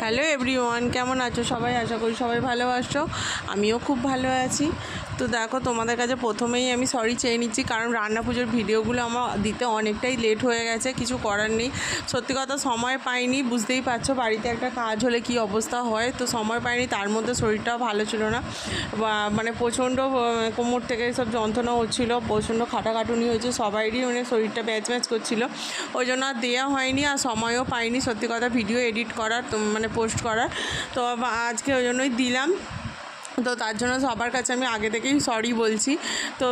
Hello everyone কেমন আছো? সবাই আশা করি সবাই ভালো আছো। আমিও খুব ভালো আছি। তো দেখো, তোমাদের কাছে প্রথমেই আমি সরি চেয়ে নিচ্ছি, কারণ রান্না পুজোর ভিডিওগুলো আমার দিতে অনেকটাই লেট হয়ে গেছে, কিছু করার নেই। সত্যি কথা, সময় পাইনি, বুঝতেই পারছ, বাড়িতে একটা কাজ হলে কি অবস্থা হয়, তো সময় পাইনি, তার মধ্যে শরীরটাও ভালো ছিল না। মানে প্রচণ্ড কোমর থেকে সব যন্ত্রণা হচ্ছিল, প্রচণ্ড খাটাখাটুনি হয়েছে, সবাইরই মানে শরীরটা ব্যাচ ম্যাচ করছিল। ওই জন্য আর দেওয়া হয়নি, আর সময়ও পাইনি, সত্যি কথা, ভিডিও এডিট করার মানে পোস্ট করার। তো আবার আজকে ওই জন্যই দিলাম। তো তার জন্য সবার কাছে আমি আগে থেকেই সরি বলছি। তো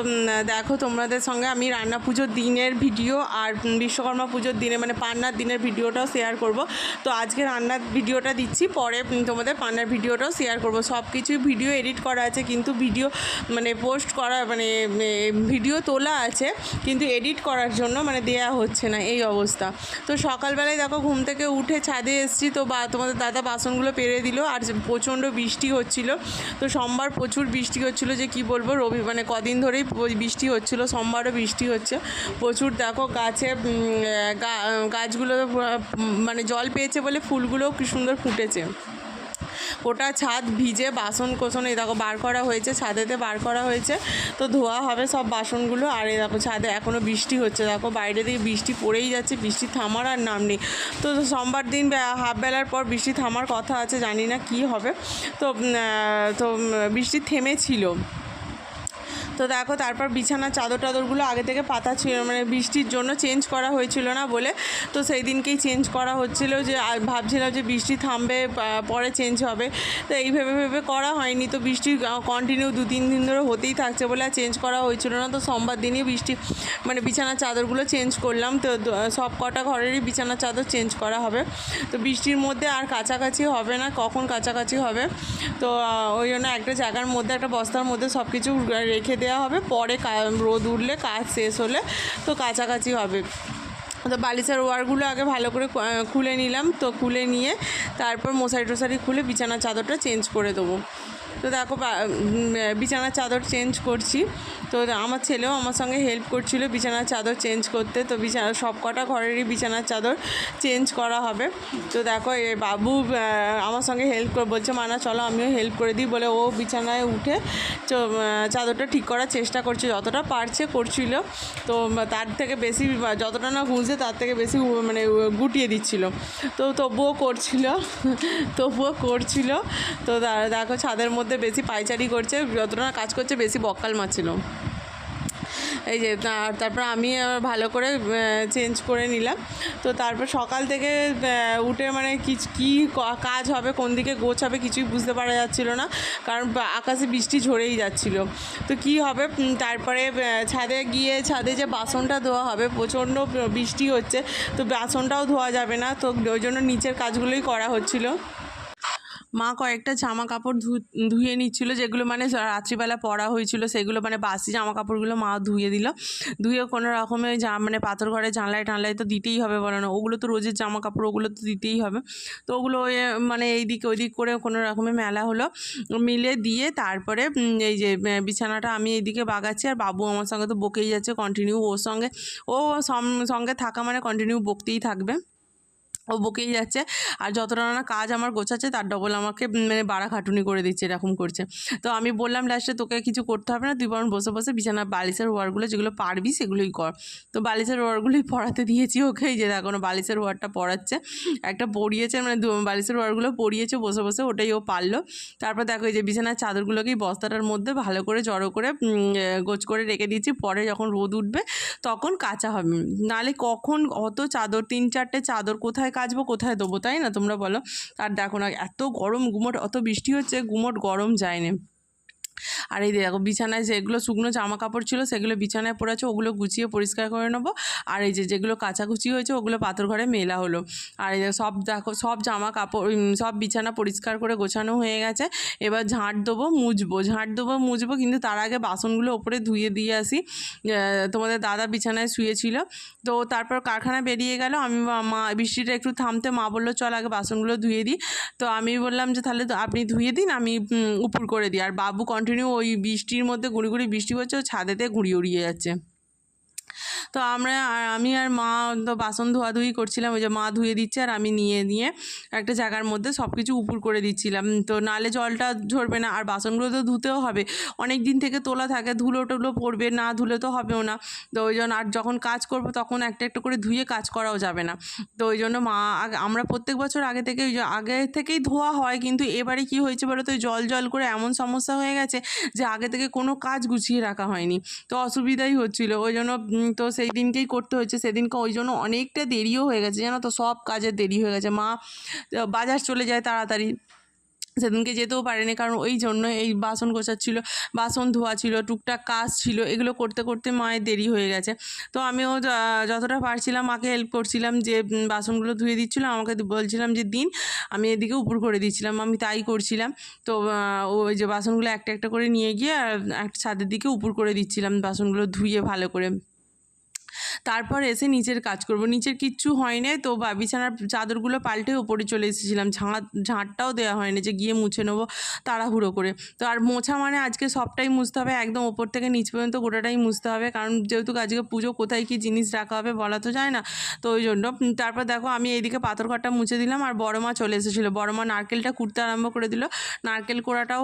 দেখো তোমাদের সঙ্গে আমি রান্না পুজোর দিনের ভিডিও আর বিশ্বকর্মা পুজোর দিনে মানে পান্নার দিনের ভিডিওটাও শেয়ার করব। তো আজকে রান্নার ভিডিওটা দিচ্ছি, পরে তোমাদের পান্নার ভিডিওটাও শেয়ার করব। সব কিছুই ভিডিও এডিট করা আছে, কিন্তু ভিডিও মানে পোস্ট করা মানে ভিডিও তোলা আছে, কিন্তু এডিট করার জন্য মানে দেয়া হচ্ছে না, এই অবস্থা। তো সকালবেলায় দেখো ঘুম থেকে উঠে ছাদে এসেছি, তো বা, তোমাদের দাদা বাসনগুলো পেরে দিল, আর প্রচণ্ড বৃষ্টি হচ্ছিল। তো সোমবার প্রচুর বৃষ্টি হচ্ছিল যে কি বলব, রবি মানে কদিন ধরেই বৃষ্টি হচ্ছিল, সোমবারও বৃষ্টি হচ্ছে। প্রচুর দেখো গাছে গাছগুলো মানে জল পেয়েছে বলে ফুলগুলোও কি সুন্দর ফুটেছে। গোটা ছাদ ভিজে বাসন কোসন, এই দেখো বার করা হয়েছে, ছাদেতে বার করা হয়েছে। তো ধোয়া হবে সব বাসনগুলো, আর এই দেখো ছাদে এখনও বৃষ্টি হচ্ছে। দেখো বাইরে দিকে বৃষ্টি পড়েই যাচ্ছে, বৃষ্টি থামার আর নাম নেই। তো সোমবার দিন হাফ বেলার পর বৃষ্টি থামার কথা আছে, জানি না কি হবে। তো তো বৃষ্টি থেমেছিল। তো দেখো, তারপর বিছানার চাদর টাদরগুলো আগে থেকে পাতা ছিল মানে বৃষ্টির জন্য চেঞ্জ করা হয়েছিল না বলে। তো সেই দিনকেই চেঞ্জ করা হচ্ছিল যে ভাবছিলাম যে বৃষ্টি থামবে পরে চেঞ্জ হবে। তো এই ভেবে ভেবে করা হয়নি। তো বৃষ্টি কন্টিনিউ দু তিন দিন ধরে হতেই থাকছে বলে আর চেঞ্জ করা হয়েছিল না। তো সোমবার দিনই বৃষ্টি মানে বিছানার চাদরগুলো চেঞ্জ করলাম। তো সব কটা ঘরেরই বিছানার চাদর চেঞ্জ করা হবে। তো বৃষ্টির মধ্যে আর কাছাকাছি হবে না। কখন কাছাকাছি হবে? তো ওই জন্য একটা জায়গার মধ্যে, একটা বস্তার মধ্যে সব কিছু রেখে দেওয়া হবে, পরে রোদ উঠলে কাজ শেষ হলে তো কাছাকাছি হবে। তো বালিশের ওয়ারগুলো আগে ভালো করে খুলে নিলাম। তো খুলে নিয়ে তারপর মশারি টশারি খুলে বিছানার চাদরটা চেঞ্জ করে দেবো। তো দেখো বিছানার চাদর চেঞ্জ করছি। তো আমার ছেলেও আমার সঙ্গে হেল্প করছিল বিছানার চাদর চেঞ্জ করতে। তো বিছানা সব কটা ঘরেরই বিছানার চাদর চেঞ্জ করা হবে। তো দেখো, এ, বাবু আমার সঙ্গে হেল্প করে, বলছে মানা চলো, আমিও হেল্প করে দিই। বলে, ও বিছানায় উঠে চাদরটা ঠিক করার চেষ্টা করছে, যতটা পারছে করছিল। তো তার থেকে বেশি যতটা না গুঁজে তার থেকে বেশি মানে গুটিয়ে দিচ্ছিল। তো তবুও করছিল তবুও করছিল। তো দেখো, ছাদের মধ্যে বেশি পাইচারি করছে, যতটা কাজ করছে বেশি বক্কাল মারছিল। এই যে তারপর আমি ভালো করে চেঞ্জ করে নিলাম। তো তারপর সকাল থেকে উঠে মানে কি, কী কাজ হবে, কোন দিকে গোছ হবে কিছুই বুঝতে পারা যাচ্ছিল না, কারণ আকাশে বৃষ্টি ঝরেই যাচ্ছিল। তো কি হবে তারপরে ছাদে গিয়ে, ছাদে যে বাসনটা ধোয়া হবে, প্রচণ্ড বৃষ্টি হচ্ছে, তো বাসনটাও ধোয়া যাবে না, তো ওই জন্য নিচের কাজগুলোই করা হচ্ছিল। মা কয়েকটা জামা কাপড় ধুয়ে নিচ্ছিল, যেগুলো মানে রাত্রিবেলা পরা হয়েছিল, সেগুলো মানে বাসি জামা কাপড়গুলো মা ধুয়ে দিল। ধুয়ে কোনো রকমের যা মানে পাথর ঘরে জানলায় টানলায় তো দিতেই হবে বলো না, ওগুলো তো রোজের জামা কাপড় ওগুলো তো দিতেই হবে। তো ওগুলো মানে এই দিক ওই দিক করে কোনো রকমের মেলা হলো। মিলে দিয়ে তারপরে এই যে বিছানাটা আমি এইদিকে বাগাচ্ছি, আর বাবু আমার সঙ্গে তো বকেই যাচ্ছে কন্টিনিউ ওর সঙ্গে, ও সঙ্গে থাকা মানে কন্টিনিউ বকতেই থাকবে। ও বকেই যাচ্ছে। আর যতটা না কাজ আমার গোছাচ্ছে, তার ডবল আমাকে মানে বাড়া খাটুনি করে দিচ্ছে, এরকম করছে। তো আমি বললাম, লাস্টে তোকে কিছু করতে হবে না, তুই বরং বসে বসে বিছানা, বালিশের ওয়ারগুলো যেগুলো পারবি সেগুলোই কর। তো বালিশের ওয়ারগুলোই পড়াতে দিয়েছি ওকে যে দেখো, বালিশের ওয়ারটা পড়াচ্ছে একটা পড়িয়েছে মানে বালিশের ওয়ারগুলো পড়িয়েছে বসে বসে ওটাই ও পারল। তারপর দেখো যে বিছানার চাদরগুলোকেই বস্তাটার মধ্যে ভালো করে জড়ো করে গোছ করে রেখে দিয়েছি। পরে যখন রোদ উঠবে, তখন কাঁচা হবে। নালে কখন, অত চাদর, তিন চারটে চাদর কোথায় কাচবো, কোথায় দেবো, তাই না? তোমরা বলো। আর দেখো না, এত গরম, গুমোট, অত বৃষ্টি হচ্ছে, গুমোট গরম যায়নি। আর এই দেখো বিছানায় যেগুলো শুকনো জামা কাপড় ছিল, সেগুলো বিছানায় পড়ে আছে, ওগুলো গুছিয়ে পরিষ্কার করে নেব। আর এই যে যেগুলো কাচাকুচি হয়েছে, ওগুলো পাথর ঘরে মেলা হলো। আর এই সব দেখো, সব জামা কাপড় সব বিছানা পরিষ্কার করে গোছানো হয়ে গেছে। এবার ঝাঁট দেবো, মুছবো। ঝাঁট দেবো, মুছবো, কিন্তু তার আগে বাসনগুলো ওপরে ধুয়ে দিয়ে আসি। তোমাদের দাদা বিছানায় শুয়েছিল। তো তারপর কারখানা বেরিয়ে গেল। আমি মা- বৃষ্টিটা একটু থামতে মা বলল, চল আগে বাসনগুলো ধুয়ে দিই। তো আমি বললাম যে, তাহলে আপনি ধুয়ে দিন, আমি উপর করে দিই। আর বাবু কন্টিনিউ ওই বৃষ্টির মধ্যে গুঁড়ি গুঁড়ি বৃষ্টি পড়ছে ও ছাদেতে ঘুড়ি উড়িয়ে যাচ্ছে। তো আমরা আমি আর মা তো বাসন ধোয়াধুয়ি করছিলাম, ওই যে মা ধুয়ে দিচ্ছে আর আমি নিয়ে নিয়ে একটা জায়গার মধ্যে সব কিছু উপুর করে দিচ্ছিলাম। তো নালে জলটা ঝরবে না, আর বাসনগুলো তো ধুতেও হবে। অনেক দিন থেকে তোলা থাকে, ধুলো টুলো পড়বে, না ধুলে তো হবেও না। তো ওই জন্য আর যখন কাজ করব তখন একটা একটা করে ধুয়ে কাজ করাও যাবে না। তো ওই জন্য মা আমরা প্রত্যেক বছর আগে থেকে ওই আগে থেকেই ধোয়া হয়, কিন্তু এবারে কি হয়েছে বলো তো জল জল করে এমন সমস্যা হয়ে গেছে যে আগে থেকে কোনো কাজ গুছিয়ে রাখা হয়নি। তো অসুবিধাই হচ্ছিল। ওই জন্য তো সেই দিনকেই করতে হয়েছে। সেদিনকে ওই জন্য অনেকটা দেরিও হয়ে গেছে, জানো তো? সব কাজের দেরি হয়ে গেছে। মা বাজার চলে যায় তাড়াতাড়ি। সেদিনকে যেতেও পারেনি কারণ ওই জন্য এই বাসন গোছাচ্ছিল, বাসন ধোয়া ছিল, টুকটাক কাজ ছিল, এগুলো করতে করতে মায়ের দেরি হয়ে গেছে। তো আমিও যতটা পারছিলাম মাকে হেল্প করছিলাম যে বাসনগুলো ধুয়ে দিচ্ছিলাম আমাকে বলছিলাম যে, দিন, আমি এদিকে উপর করে দিচ্ছিলাম। আমি তাই করছিলাম। তো ওই যে বাসনগুলো একটা একটা করে নিয়ে গিয়ে আর ছাদের দিকে উপর করে দিচ্ছিলাম, বাসনগুলো ধুয়ে ভালো করে। তারপর এসে নিচের কাজ করব। নিচের কিচ্ছু হয় হয়নি তো বা বিছানার চাদরগুলো পাল্টে ওপরে চলে এসেছিলাম। ঝাঁট ঝাঁটটাও দেওয়া হয়নি যে গিয়ে মুছে নেব তাড়াহুড়ো করে। তো আর মোছা মানে আজকে সবটাই মুছতে হবে, একদম ওপর থেকে নিচ পর্যন্ত গোটাটাই মুছতে হবে। কারণ যেহেতু আজকে পুজো, কোথায় কী জিনিস রাখা হবে বলা তো যায় না। তো ওই জন্য তারপর দেখো আমি এইদিকে পাথরঘাটটা মুছে দিলাম আর বড় মা চলে এসেছিল। বড় মা নারকেলটা কুড়তে আরম্ভ করে দিল। নারকেল কোড়াটাও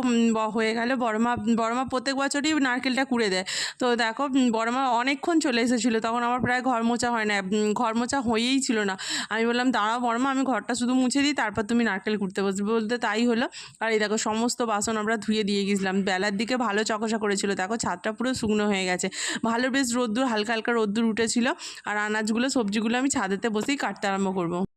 হয়ে গেল। বড় মা বড় মা প্রত্যেক বছরই নারকেলটা কুড়ে দেয়। তো দেখো বড় মা অনেকক্ষণ চলে এসেছিল। তখন আমার প্রায় ঘর মোচা হয় না ঘর মোচা হয়েই ছিল না। আমি বললাম, দাঁড়াও বর্মা, আমি ঘরটা শুধু মুছে দিই, তারপর তুমি নারকেল কুড়তে বসবে। বলতে তাই হলো। আর এই দেখো, সমস্ত বাসন আমরা ধুয়ে দিয়ে গেছিলাম। বেলার দিকে ভালো চকসা করেছিল। দেখো, ছাদটা পুরো শুকনো হয়ে গেছে। ভালো বেশ রোদ্দুর, হালকা হালকা রোদ্দুর উঠেছিল। আর আনাজগুলো, সবজিগুলো আমি ছাদেতে বসেই কাটতে আরম্ভ করব।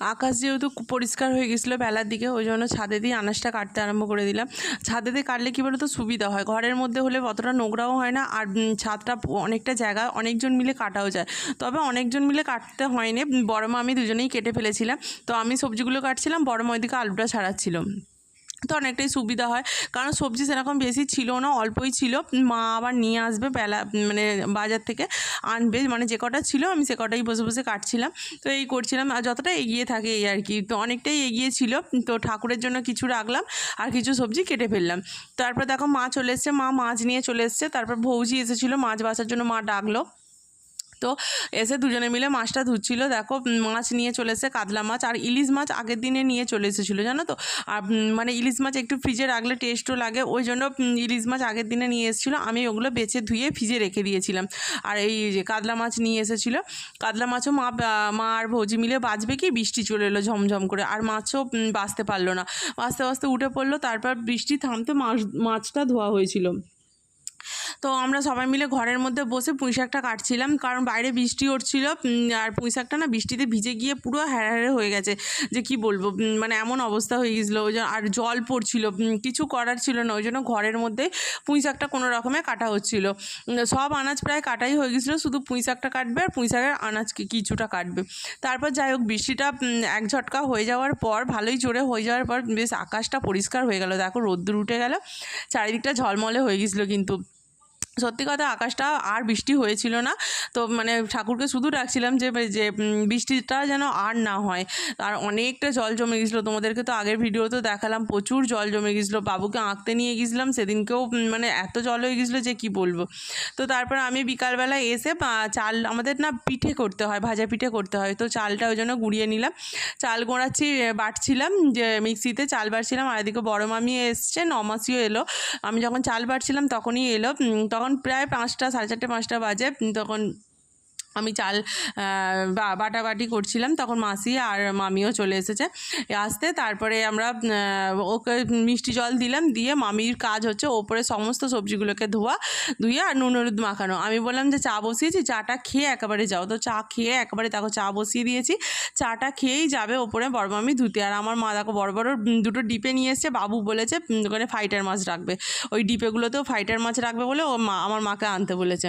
আকাশ যেহেতু পরিষ্কার হয়ে গেছিল বেলার দিকে, ওই জন্য ছাদে দিয়ে আনাজটা কাটতে আরম্ভ করে দিলাম। ছাদে দিয়ে কাটলে কী বলতো, সুবিধা হয়। ঘরের মধ্যে হলে অতটা নোংরাও হয় না, আর ছাদটা অনেকটা জায়গা, অনেকজন মিলে কাটাও যায়। তবে অনেকজন মিলে কাটতে হয়নি বড়মা বড় আমি দুজনেই কেটে ফেলেছিলাম। তো আমি সবজিগুলো কাটছিলাম বড়মা ওইদিকে আলুটা ছাড়াচ্ছিল। তো অনেকটাই সুবিধা হয়। কারণ সবজি সেরকম বেশি ছিল না, অল্পই ছিল। মা আবার নিয়ে আসবে বেলা মানে বাজার থেকে আনবে। মানে যে কটা ছিল আমি সে কটাই বসে বসে কাটছিলাম। তো এই করছিলাম। আর যতটা এগিয়ে থাকে এই আর কি। তো অনেকটাই এগিয়ে ছিল। তো ঠাকুরের জন্য কিছু রাখলাম আর কিছু সবজি কেটে ফেললাম। তারপর দেখো মা চলে এসছে। মা মাছ নিয়ে চলে এসছে। তারপর ভৌজি এসেছিল মাছ বাছার জন্য মা ডাকলো। তো এসে দুজনে মিলে মাছটা ধুচ্ছিল। দেখো মাছ নিয়ে চলে এসে কাতলা মাছ। আর ইলিশ মাছ আগের দিনে নিয়ে চলে এসেছিল, জানো তো? আর মানে ইলিশ মাছ একটু ফ্রিজে রাখলে টেস্টও লাগে। ওই জন্য ইলিশ মাছ আগের দিনে নিয়ে এসেছিল। আমি ওগুলো বেছে ধুয়ে ফ্রিজে রেখে দিয়েছিলাম। আর এই যে কাতলা মাছ নিয়ে এসেছিল। কাতলা মাছও মা মা আর ভৌজি মিলে বাঁচবে কি? বৃষ্টি চলে এলো ঝমঝম করে। আর মাছও বাঁচতে পারল না। বাঁচতে বাঁচতে উঠে পড়ল। তারপর বৃষ্টি থামতে মাছ, মাছটা ধোয়া হয়েছিল। তো আমরা সবাই মিলে ঘরের মধ্যে বসে পুঁই শাকটা কাটছিলাম, কারণ বাইরে বৃষ্টি উঠছিল আর পুঁই শাকটা না বৃষ্টিতে ভিজে গিয়ে পুরো হ্যাঁ হ্যাঁ গেছে, যে কি বলব মানে এমন অবস্থা হয়ে গেছিল ওই আর জল পড়ছিল কিছু করার ছিল না, ওই জন্য ঘরের মধ্যে পুঁই শাকটা কোনো রকমে কাটা হচ্ছিল। সব আনাজ প্রায় কাটাই হয়ে গেছিল শুধু পুঁই শাকটা কাটবে আর পুঁই শাকের আনাজ কিছুটা কাটবে। তারপর যাই হোক, বৃষ্টিটা এক ঝটকা হয়ে যাওয়ার পর, ভালোই জোরে হয়ে যাওয়ার পর, বেশ আকাশটা পরিষ্কার হয়ে গেল। দেখো রোদ্দুর উঠে গেল, চারিদিকটা ঝলমলে হয়ে গেছিল কিন্তু। সত্যি কথা আকাশটা আর বৃষ্টি হয়েছিল না। তো মানে ঠাকুরকে শুধু ডাকছিলাম যে যে বৃষ্টিটা যেন আর না হয়। আর অনেকটা জল জমে গেছিল। তোমাদেরকে তো আগের ভিডিওতে দেখালাম প্রচুর জল জমে গেছিল। বাবুকে আঁকতে নিয়ে গেছিলাম সেদিনকেও মানে এত জল হয়ে গেছিল যে কি বলব। তো তারপর আমি বিকালবেলা এসে চাল আমাদের না পিঠে করতে হয় ভাজা পিঠে করতে হয়। তো চালটা ওই জন্য গুঁড়িয়ে নিলাম। চাল গোড়াচ্ছি বাটছিলাম যে মিক্সিতে চাল বাটছিলাম। আর এদিকে বড় মামি এসছে নমাসিও এলো। আমি যখন চাল বাটছিলাম তখনই এলো উম, তখন প্রায় পাঁচটা সাড়ে চারটে পাঁচটা বাজে তখন আমি চাল বাটাবাটি করছিলাম, তখন মাসি আর মামিও চলে এসেছে। আসতে তারপরে আমরা ওকে মিষ্টি জল দিলাম, দিয়ে মামির কাজ হচ্ছে ওপরে সমস্ত সবজিগুলোকে ধোয়া, ধুয়ে আর নুন হলুদ মাখানো। আমি বললাম যে চা বসিয়েছি, চাটা খেয়ে একেবারে যাও। তো চা খেয়ে একেবারে তাকে চা বসিয়ে দিয়েছি। চাটা খেয়েই যাবে ওপরে বড় মামি ধুতে। আর আমার মা দেখো বড় বড় দুটো ডিপে নিয়ে এসছে, বাবু বলেছে ওখানে ফাইটার মাছ রাখবে। ওই ডিপেগুলোতেও ফাইটার মাছ রাখবে বলে ও মা, আমার মাকে আনতে বলেছে।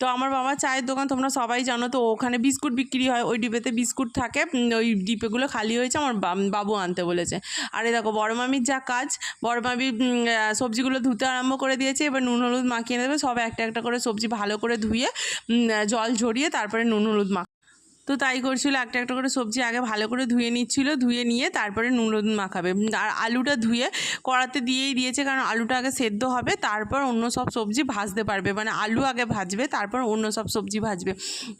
তো আমার বাবা চায়ের দোকান, তোমরা সবাই জানো তো, ওখানে বিস্কুট বিক্রি হয়, ওই ডিপেতে বিস্কুট থাকে ওই ডিপেগুলো খালি হয়েছে, আমার বাবু আনতে বলেছে। আর আরে দেখো, বড় মামির যা কাজ, বড় মামি সবজিগুলো ধুতে আরম্ভ করে দিয়েছে, এবার নুন, হলুদ মাখিয়ে দেবে, সব একটা একটা করে সবজি ভালো করে ধুয়ে জল ঝরিয়ে তারপরে নুন, হলুদ মাখ তো তাই করছিল, একটা একটা করে সবজি আগে ভালো করে ধুয়ে নিচ্ছিল, ধুয়ে নিয়ে তারপরে নুন মাখাবে। আর আলুটা ধুয়ে কড়াতে দিয়েই দিয়েছে, কারণ আলুটা আগে সেদ্ধ হবে, তারপর অন্য সব সবজি ভাজতে পারবে। মানে আলু আগে ভাজবে, তারপর অন্য সব সবজি ভাজবে।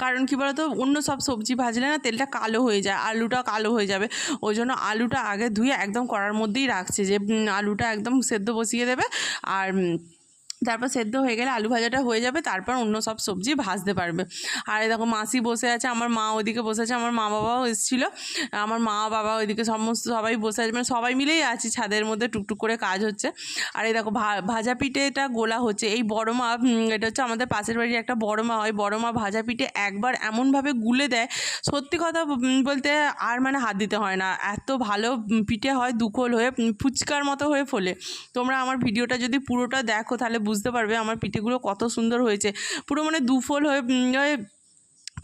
কারণ কি বলতো, অন্য সব সবজি ভাজলে না তেলটা কালো হয়ে যায়, আলুটা কালো হয়ে যাবে। ওই জন্য আলুটা আগে ধুয়ে একদম কড়ার মধ্যেই রাখছে যে আলুটা একদম সেদ্ধ বসিয়ে দেবে, আর তারপর সেদ্ধ হয়ে গেলে আলু ভাজাটা হয়ে যাবে, তারপর অন্য সব সবজি ভাজতে পারবে। আর দেখো মাসি বসে আছে, আমার মা ওইদিকে বসে আছে, আমার মা বাবাও এসেছিল। আমার মা, বাবা ওইদিকে সমস্ত সবাই বসে আছে মানে সবাই মিলেই আছি, ছাদের মধ্যে টুকটুক করে কাজ হচ্ছে। আর এই দেখো ভাজা পিঠেটা গোলা হচ্ছে, এই বড় মা এটা হচ্ছে আমাদের পাশের বাড়ির একটা বড় মা হয় বড় মা ভাজা পিঠে একবার এমনভাবে গুলে দেয়, সত্যি কথা বলতে আর মানে হাত দিতে হয় না। এত ভালো পিঠে হয় দুকোল হয়ে ফুচকার মতো হয়ে ফোলে। তোমরা আমার ভিডিওটা যদি পুরোটা দেখো, তাহলে বুঝতে পারবে আমার পিঠেগুলো কত সুন্দর হয়েছে। পুরো মানে দুফোল হয়ে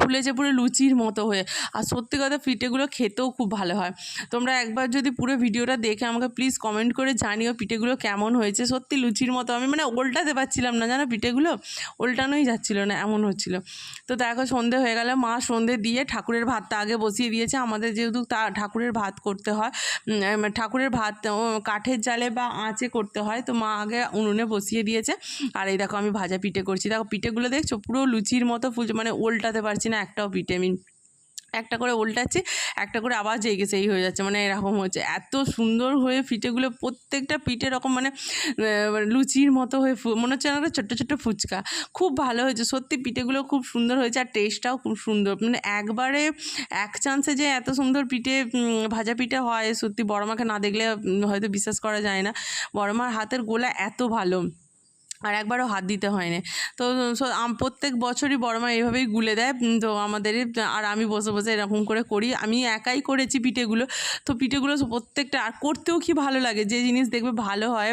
ফুলেছে পুরো লুচির মতো হয়ে। আর সত্যি কথা পিঠেগুলো খেতেও খুব ভালো হয়। তোমরা একবার যদি পুরো ভিডিওটা দেখে আমাকে প্লিজ কমেন্ট করে জানিও পিঠেগুলো কেমন হয়েছে। সত্যি লুচির মতো। আমি মানে উল্টাতে পারছিলাম না, জানো পিঠেগুলো? উল্টানোই যাচ্ছিল না, এমন হচ্ছিল। তো দেখো সন্ধে হয়ে গেলে। মা সন্ধে দিয়ে ঠাকুরের ভাতটা আগে বসিয়ে দিয়েছে। আমাদের যেহেতু তা ঠাকুরের ভাত করতে হয় ঠাকুরের ভাত কাঠের জালে বা আঁচে করতে হয়, তো মা আগে উনুনে বসিয়ে দিয়েছে। আর এই দেখো আমি ভাজা পিঠে করছি। দেখো পিঠেগুলো দেখছ? পুরো লুচির মতো ফুলছে মানে উল্টাতে পারছি না, একটাও আমি একটা করে উল্টাচ্ছি, একটা করে আবার জেগে সেই হয়ে যাচ্ছে মানে এরকম হচ্ছে। এত সুন্দর হয়ে পিঠেগুলো, প্রত্যেকটা পিঠে এরকম মানে লুচির মতো হয়ে মনে হচ্ছে না একটা ছোট্ট ছোট্ট ফুচকা। খুব ভালো হয়েছে, সত্যি পিঠেগুলো খুব সুন্দর হয়েছে, আর টেস্টটাও খুব সুন্দর। মানে একবারে এক চান্সে যে এত সুন্দর পিঠে ভাজা পিঠে হয়, সত্যি বড় মাকে না দেখলে হয়তো বিশ্বাস করা যায় না। বড় মার হাতের গোলা এত ভালো। আর একবারও হাত দিতে হয়নি। তো প্রত্যেক বছরই বড় মা এইভাবেই গুলে দেয়। তো আমাদের আর আমি বসে বসে এরকম করে করি। আমি একাই করেছি পিঠেগুলো। তো পিঠেগুলো প্রত্যেকটা, আর করতেও কি ভালো লাগে? যে জিনিস দেখবে ভালো হয়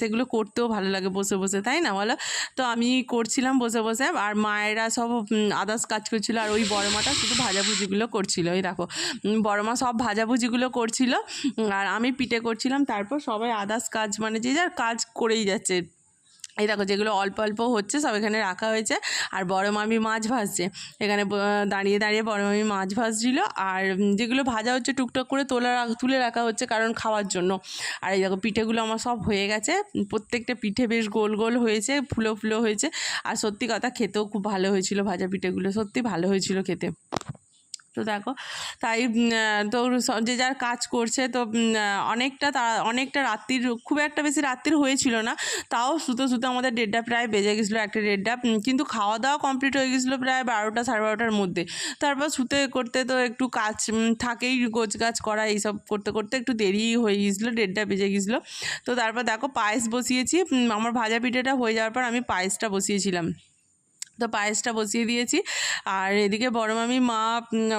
সেগুলো করতেও ভালো লাগে বসে বসে, তাই না বলো? তো আমি করছিলাম বসে বসে। আর মায়েরা সব আদার্স কাজ করছিল। আর ওই বড় মাটা শুধু ভাজাভুজিগুলো করছিল। এই দেখো বড় মা সব ভাজাভুজিগুলো করছিল। আর আমি পিঠে করছিলাম। তারপর সবাই আদার্স কাজ মানে যে যার কাজ করেই যাচ্ছে। এই দেখো যেগুলো অল্প অল্প হচ্ছে সব এখানে রাখা হয়েছে। আর বড় মামি মাছ ভাজছে। এখানে দাঁড়িয়ে দাঁড়িয়ে বড় মামি মাছ ভাজছিল। আর যেগুলো ভাজা হচ্ছে টুকটাক করে তোলা তুলে রাখা হচ্ছে কারণ খাওয়ার জন্য। আর এই দেখো পিঠেগুলো আমার সব হয়ে গেছে। প্রত্যেকটা পিঠে বেশ গোল গোল হয়েছে, ফুলো ফুলো হয়েছে। আর সত্যি কথা, খেতেও খুব ভালো হয়েছিল ভাজা পিঠেগুলো। সত্যি ভালো হয়েছিল খেতে। তো দেখো তাই তো যে যার কাজ করছে তো অনেকটা তা অনেকটা রাত্রির খুব একটা বেশি রাত্রির হয়েছিল না তাও শুতে শুতে আমাদের দেড়টা প্রায় বেজে গেছিল একটা উম, কিন্তু খাওয়া দাওয়া কমপ্লিট হয়ে গেছিল প্রায় বারোটা সাড়ে বারোটার মধ্যে। তারপর শুতে করতে তো একটু কাজ থাকেই গোছ গাছ করা এইসব করতে করতে একটু দেরি হয়ে গেছিল দেড়টা বেজে গেছিল। তো তারপর দেখো পায়েস বসিয়েছি আমার ভাজা পিঠেটা হয়ে যাওয়ার পর আমি পায়েসটা বসিয়েছিলাম। তো পায়েসটা বসিয়ে দিয়েছি। আর এদিকে বড় মামি, মা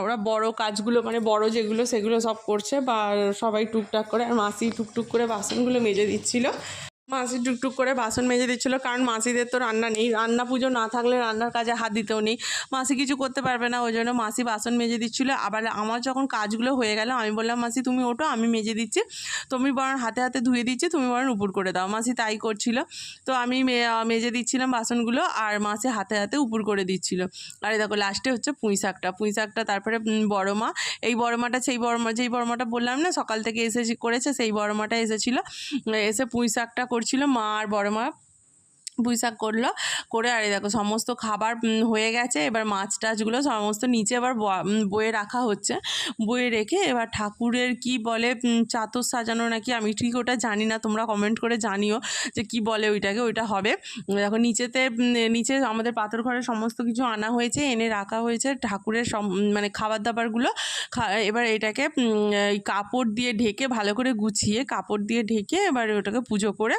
ওরা বড় কাজগুলো মানে বড় যেগুলো সেগুলো সব করছে বা সবাই টুকটাক করে, আর মাসি টুকটুক করে বাসনগুলো মেজে দিচ্ছিল। মাসি টুকটুক করে বাসন মেজে দিচ্ছিল, কারণ মাসিদের তো রান্না নেই। রান্না পুজো না থাকলে রান্নার কাজে হাত দিতেও নেই। মাসি কিছু করতে পারবে না, ওই জন্য মাসি বাসন মেজে দিচ্ছিল। আবার আমার যখন কাজগুলো হয়ে গেল, আমি বললাম, মাসি, তুমি ওঠো, আমি মেজে দিচ্ছি। তুমি বরং হাতে হাতে ধুয়ে দিচ্ছি, তুমি বরং উপর করে দাও। মাসি তাই করছিল। তো আমি মেজে দিচ্ছিলাম বাসনগুলো, আর মাসে হাতে হাতে উপর করে দিচ্ছিল। আর দেখো, লাস্টে হচ্ছে পুঁই শাকটা। পুঁই শাকটা, তারপরে বড় মা। এই বড় মাটা, সেই বড় মা, যেই বড় মাটা বললাম না, সকাল থেকে এসে করেছে, সেই বড় মাটা এসেছিল। এসে পুঁই শাকটা করছিল মা আর বড় মা পুঁই শাক করল, করে আর দেখো সমস্ত খাবার হয়ে গেছে। এবার মাছ টাছগুলো সমস্ত নিচে এবার বয়ে রাখা হচ্ছে। বয়ে রেখে এবার ঠাকুরের কি বলে চাদর সাজানো নাকি আমি ঠিক ওটা জানি না, তোমরা কমেন্ট করে জানিও যে কি বলে ওইটাকে, ওইটা হবে। দেখো নিচেতে নিচে আমাদের পাথর ঘরে সমস্ত কিছু আনা হয়েছে, এনে রাখা হয়েছে। ঠাকুরের মানে খাবার দাবারগুলো এবার এটাকে কাপড় দিয়ে ঢেকে ভালো করে গুছিয়ে, কাপড় দিয়ে ঢেকে এবার ওটাকে পুজো করে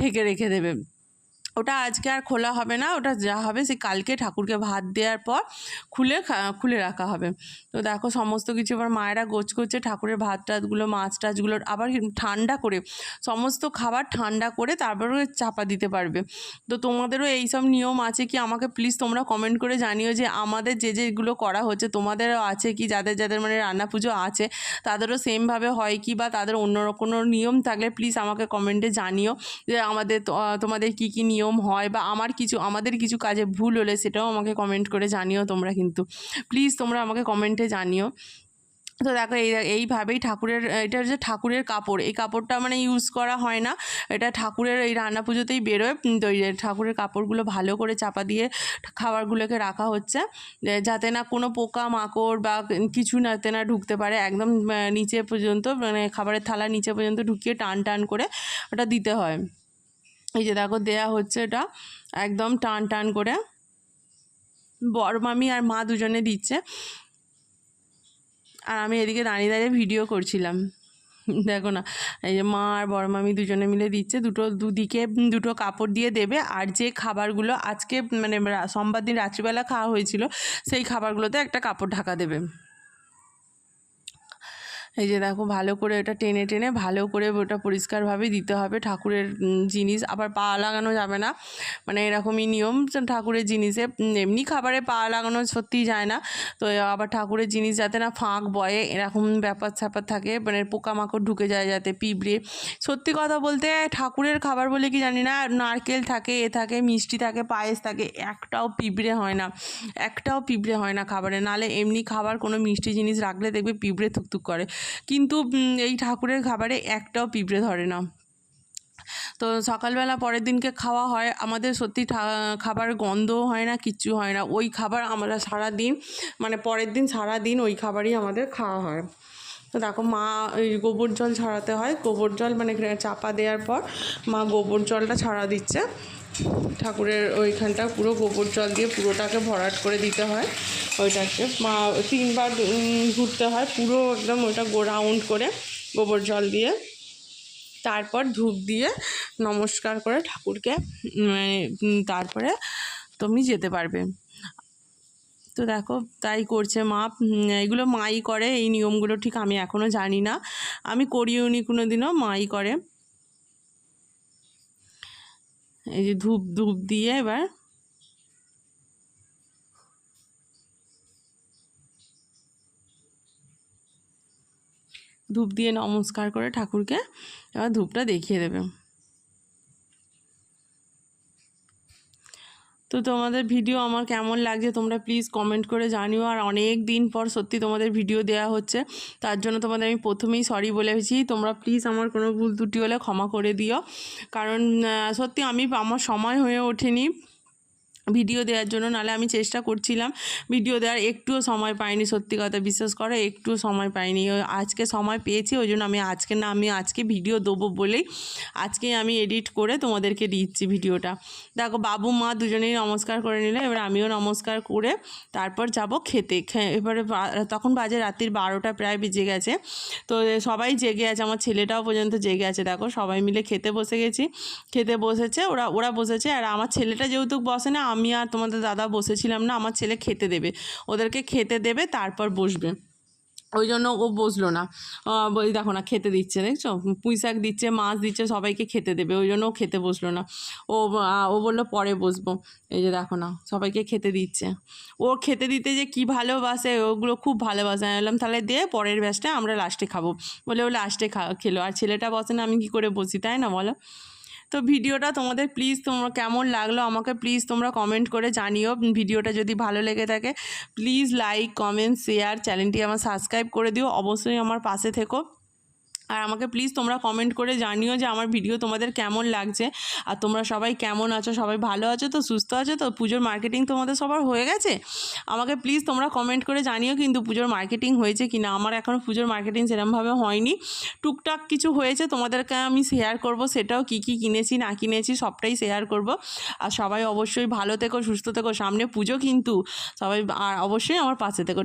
ঢেকে রেখে দেবে। ওটা আজকে আর খোলা হবে না, ওটা যা হবে সে কালকে ঠাকুরকে ভাত দেওয়ার পর খুলে খুলে রাখা হবে। তো দেখো সমস্ত কিছু, এবার মায়েরা গোছ করছে ঠাকুরের ভাত টাতগুলো, মাছ টাছগুলো আবার ঠান্ডা করে, সমস্ত খাবার ঠান্ডা করে তারপরে চাপা দিতে পারবে। তো তোমাদেরও এই সব নিয়ম আছে কি? আমাকে প্লিজ তোমরা কমেন্ট করে জানিও যে আমাদের যে যেগুলো করা হচ্ছে, তোমাদেরও আছে কি? যাদের যাদের মানে রান্না পুজো আছে, তাদেরও সেমভাবে হয় কি? বা তাদের অন্য কোনো নিয়ম থাকলে প্লিজ আমাকে কমেন্টে জানিও যে আমাদের তোমাদের কি কি নিয়ম নিয়ম হয় বা আমার কিছু, আমাদের কিছু কাজে ভুল হলে সেটাও আমাকে কমেন্ট করে জানিও তোমরা কিন্তু। প্লিজ তোমরা আমাকে কমেন্টে জানিও। তো দেখো, এই, এইভাবেই ঠাকুরের এটা হচ্ছে ঠাকুরের কাপড়, এই কাপড়টা মানে ইউজ করা হয় না। এটা ঠাকুরের এই রান্না পুজোতেই বেরোয়। তো ঠাকুরের কাপড়গুলো ভালো করে চাপা দিয়ে খাবারগুলোকে রাখা হচ্ছে। যাতে না কোনো পোকা মাকড় বা কিছু যাতে না ঢুকতে পারে। একদম নিচে পর্যন্ত মানে খাবারের থালা নিচে পর্যন্ত ঢুকিয়ে টান টান করে ওটা দিতে হয়। এই যে দেখো দেয়া হচ্ছে এটা, একদম টান টান করে। বড় মামি আর মা দুজনে দিচ্ছে। আর আমি এদিকে দাঁড়িয়ে দাঁড়িয়ে ভিডিও করছিলাম। দেখো না, এই যে মা আর বড় মামি দুজনে মিলে দিচ্ছে, দুটো দুদিকে দুটো কাপড় দিয়ে দেবে। আর যে খাবারগুলো আজকে মানে সোমবার দিন রাত্রিবেলা খাওয়া হয়েছিল, সেই খাবারগুলোতে একটা কাপড় ঢাকা দেবে। এই যে দেখো ভালো করে এটা টেনে টেনে ভালো করে ওটা পরিষ্কারভাবে দিতে হবে। ঠাকুরের জিনিস আবার পা লাগানো যাবে না। মানে এরকমই নিয়ম ঠাকুরের জিনিসে এমনি খাবারে পা লাগানো সত্যিই যায় না। তো আবার ঠাকুরের জিনিস যাতে না ফাঁক বয়ে, এরকম ব্যাপার স্যাপার থাকে মানে পোকামাকড় ঢুকে যায় যাতে পিঁপড়ে। সত্যি কথা বলতে ঠাকুরের খাবার বলে কি জানি না, নারকেল থাকে, এ থাকে, মিষ্টি থাকে, পায়েস থাকে, একটাও পিঁপড়ে হয় না। একটাও পিঁপড়ে হয় না খাবারে। নালে এমনি খাবার কোনো মিষ্টি জিনিস রাখলে দেখবে পিঁপড়ে থুকথুক করে। কিন্তু এই ঠাকুরের খাবারে একটাও পিঁপড়ে ধরে না। তো সকালবেলা পরের দিনকে খাওয়া হয়। আমাদের সত্যি খাবার গন্ধও হয় না, কিচ্ছু হয় না। ওই খাবার আমরা সারা দিন মানে পরের দিন সারা দিন ওই খাবারই আমাদের খাওয়া হয়। তো দেখো, মা ওই গোবর জল ছড়াতে হয়। গোবর জল মানে চাপা দেওয়ার পর মা গোবর জলটা ছড়া দিচ্ছে। ঠাকুরের ওইখানটা পুরো গোবর জল দিয়ে পুরোটাকে ভরাট করে দিতে হয় ওইটাকে। মা, তিনবার ঘুরতে হয় পুরো একদম ওইটা রাউন্ড করে গোবর জল দিয়ে। তারপর ধূপ দিয়ে নমস্কার করে ঠাকুরকে মানে তারপরে তুমি যেতে পারবে। তো দেখো, তাই করছে মা। এগুলো মাই করে, এই নিয়মগুলো ঠিক আমি এখনও জানি না। আমি করিও নি কোনো দিনও মাই করে। এই যে ধূপ ধূপ দিয়ে এবার ধূপ দিয়ে নমস্কার করে ঠাকুরকে এবার ধূপটা দেখিয়ে দেবে। তো তোমাদের ভিডিও আমার কেমন লাগছে তোমরা প্লিজ কমেন্ট করে জানিও। আর অনেক দিন পর সত্যি তোমাদের ভিডিও দেয়া হচ্ছে, তার জন্য তোমাদের আমি প্রথমেই সরি বলেছি তোমরা প্লিজ আমার কোনো ভুল ত্রুটি হলে ক্ষমা করে দিও। কারণ সত্যি আমি, আমার সময় হয়ে ওঠেনি। ভিডিও দেওয়ার জন্য নালে আমি চেষ্টা করছিলাম ভিডিও দেওয়ার। একটুও সময় পাইনি, সত্যি কথা বিশ্বাস করে, একটুও সময় পাইনি। আজকে সময় পেয়েছি, ওই জন্য আমি আজকে না, আমি আজকে ভিডিও দেবো বলেই আজকে আমি এডিট করে তোমাদেরকে দিচ্ছি ভিডিওটা। দেখো, বাবু, মা দুজনেই নমস্কার করে নিলে, এবার আমিও নমস্কার করে তারপর যাব খেতে। এবারে তখন বাজে রাত্রির বারোটা, প্রায় বেজে গেছে। তো সবাই জেগে আছে, আমার ছেলেটাও পর্যন্ত জেগে আছে, দেখো, সবাই মিলে খেতে বসে গেছি। খেতে বসেছে, ওরা ওরা বসেছে, আর আমার ছেলেটা যেহেতু বসে না আমি আর তোমাদের দাদা বসেছিলাম না, আমার ছেলে খেতে দেবে। ওদেরকে খেতে দেবে, তারপর বসবে। ওই জন্য ও বসল না। বলি দেখো না, খেতে দিচ্ছে, দেখছ? পুঁই শাক দিচ্ছে, মাছ দিচ্ছে, সবাইকে খেতে দেবে। ওই জন্য ও খেতে বসল না। ও ও বলল পরে বসবো। এই যে দেখো না, সবাইকে খেতে দিচ্ছে। ও খেতে দিতে যে কি ভালোবাসে, ওগুলো খুব ভালোবাসে। আমি বললাম, তাহলে দে, পরের ব্যাচটা আমরা লাস্টে খাব। বলে ও লাস্টে খা, খেলো। আর ছেলেটা বসে না, আমি কি করে বসি, তাই না বলো? তো ভিডিওটা তোমাদের প্লিজ তোমরা কেমন লাগল আমাকে প্লিজ তোমরা কমেন্ট করে জানিও। ভিডিওটা যদি ভালো লেগে থাকে প্লিজ লাইক কমেন্ট শেয়ার চ্যানেলটি আমার সাবস্ক্রাইব করে দিও। অবশ্যই আমার পাশে থেকো। আর আমাকে প্লিজ তোমরা কমেন্ট করে জানিও যে আমার ভিডিও তোমাদের কেমন লাগছে। আর তোমরা সবাই কেমন আছো? সবাই ভালো আছো তো? সুস্থ আছো তো? পুজোর মার্কেটিং তোমাদের সবার হয়ে গেছে? আমাকে প্লিজ তোমরা কমেন্ট করে জানিও কিন্তু পুজোর মার্কেটিং হয়েছে কি না আমার এখনও পুজোর মার্কেটিং সেরকমভাবে হয়নি। টুকটাক কিছু হয়েছে, তোমাদেরকে আমি শেয়ার করব। সেটাও কি কি কিনেছি, না কিনেছি, সবটাই শেয়ার করব। আর সবাই অবশ্যই ভালো থেকো, সুস্থ থেকো। সামনে পুজো কিন্তু সবাই, আর অবশ্যই আমার পাশে থেকো।